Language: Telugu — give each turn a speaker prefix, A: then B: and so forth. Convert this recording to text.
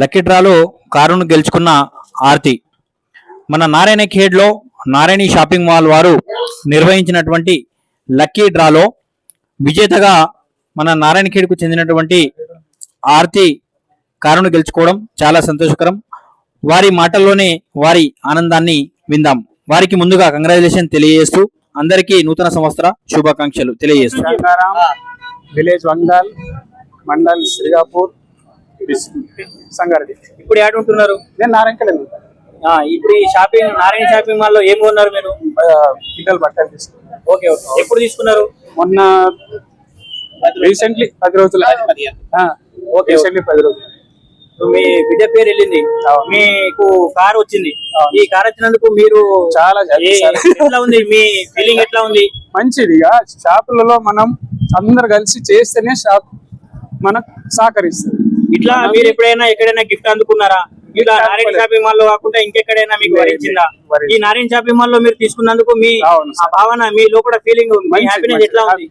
A: లక్కీ డ్రాలో కారును గెలుచుకున్న ఆర్తి. మన నారాయణ ఖేడ్లో నారాయణి షాపింగ్ మాల్ వారు నిర్వహించినటువంటి లక్కీ డ్రాలో విజేతగా మన నారాయణ ఖేడ్కు చెందినటువంటి ఆర్తి కారును గెలుచుకోవడం చాలా సంతోషకరం. వారి మాటల్లోనే వారి ఆనందాన్ని విందాం. వారికి ముందుగా కంగ్రాచులేషన్ తెలియజేస్తూ అందరికీ నూతన సంవత్సర శుభాకాంక్షలు తెలియజేస్తూ.
B: విలేజ్ వంగల్ మండల్ శ్రీగాపూర్ సంగారెడ్డి.
C: ఇప్పుడు ఏడు ఉంటున్నారు?
B: నేను నారాయణకల్
C: ఇప్పుడు ఈ షాపింగ్ నారాయణ షాపింగ్ మాల్లో ఏం కొన్నారు మీరు?
B: పిల్లలు బట్టలు తీసుకున్నాను
C: ఓకే ఓకే. ఎప్పుడు తీసుకున్నారు?
B: మొన్న రీసెంట్లీ పది రోజులు
C: ఓకే.
B: రీసెంట్లీ పది రోజులు.
C: మీ బిడ్డ పేరు వెళ్ళింది. మీకు కార్ వచ్చింది. ఈ కార్ వచ్చినందుకు మీరు
B: చాలా.
C: ఎట్లా ఉంది? మీ ఫీలింగ్ ఎట్లా ఉంది?
B: మంచిదిగా షాపులలో మనం అందరు కలిసి చేస్తేనే షాప్ మనకు సహకరిస్తుంది.
C: ఇట్లా మీరు ఎప్పుడైనా ఎక్కడైనా గిఫ్ట్ అందుకున్నారా? ఇట్లా నారాయణ. షాపింగ్ మాల్లో కాకుండా ఇంకెక్కడైనా మీకు వరించిందా. ఈ నారాయణ షాపింగ్ మాల్లో మీరు తీసుకున్నందుకు మీ భావన మీ లోపల ఫీలింగ్ మీ హ్యాపీనెస్ ఎట్లా ఉంది?